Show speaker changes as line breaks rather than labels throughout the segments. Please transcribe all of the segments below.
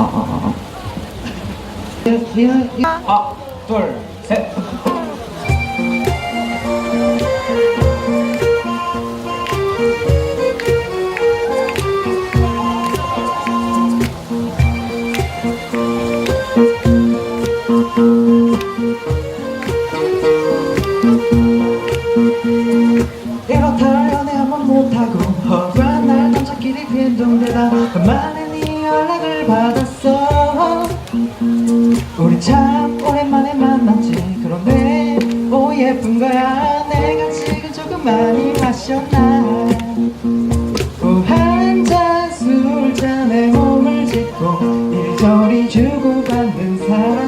아, 아, 아. 둘, 셋. 이렇다 연애 한번 못하고 허구한 날 남자끼리 빈둥대다 연락을 받았어. 우리 참 오랜만에 만났지. 그런데 오 예쁜 거야. 내가 지금 조금 많이 마셨나. 한잔 술잔에 몸을 짚고 이리저리 주고받는 사람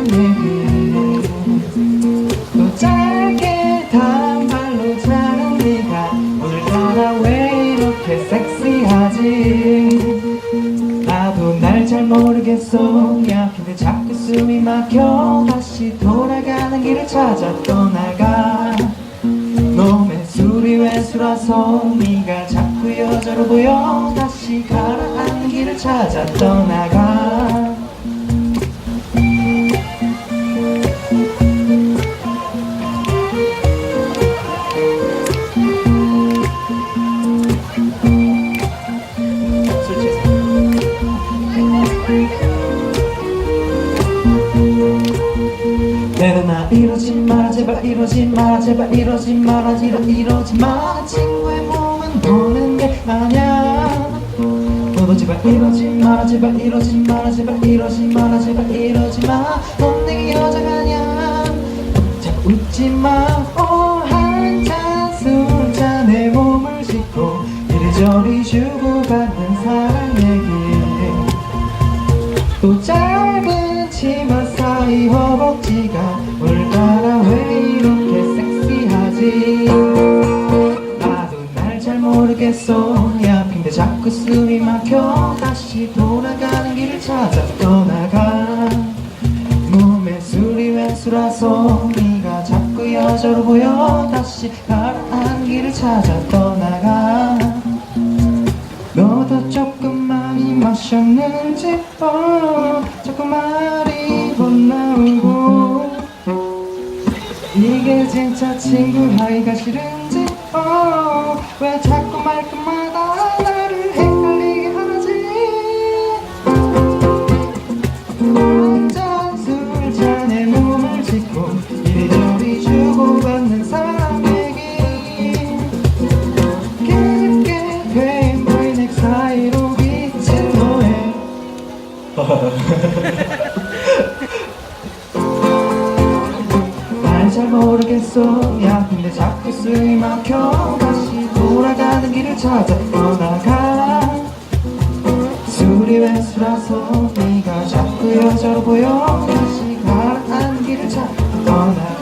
야 근데 자꾸 숨이 막혀 다시 돌아가는 길을 찾아 떠나가. 놈의 술이 왜 술아서 네가 자꾸 여자로 보여 다시 가라앉는 길을 찾아 떠나가 내 누나 이러지 마라 제발 이러지 마라 제발 이러지 마라 이러 이러지 마. 친구의 몸은 보는 게 아냐 너도 제발 이러지 마라 제발 이러지 마라 제발 이러지 마라 제발 이러지 마넌 내게 여자가 아냐 자꾸 웃지 마. 어, 한잔 술잔에 몸을 싣고 이리저리 주고받는 사랑 얘기 또 짧은 치마 사이 허벅 모르겠어 야 근데 자꾸 숨이 막혀. 다시 돌아가는 길을 찾아 떠나가. 몸에 술이 왜 술아서 네가 자꾸 여자로 보여. 다시 가라앉는 길을 찾아 떠나가. 너도 조금 많이 마셨는지 어 자꾸 말이 헛나오고. 이게 진짜 친구 하기가 싫은지 어왜 자꾸 말끝마다 나를 헷갈리게 하지? 한잔 술잔에 몸을 싣고 이리저리 주고받는 사람에게 깊게 패인 브이넥 사이로 비친 너의 잘 모르겠어. 야 근데 자꾸 숨이 막혀. 다시 돌아가는 길을 찾아 떠나가. 술이 왜 술아서 네가 자꾸 여자로 보여. 다시 가라앉는 길을 찾아 떠나가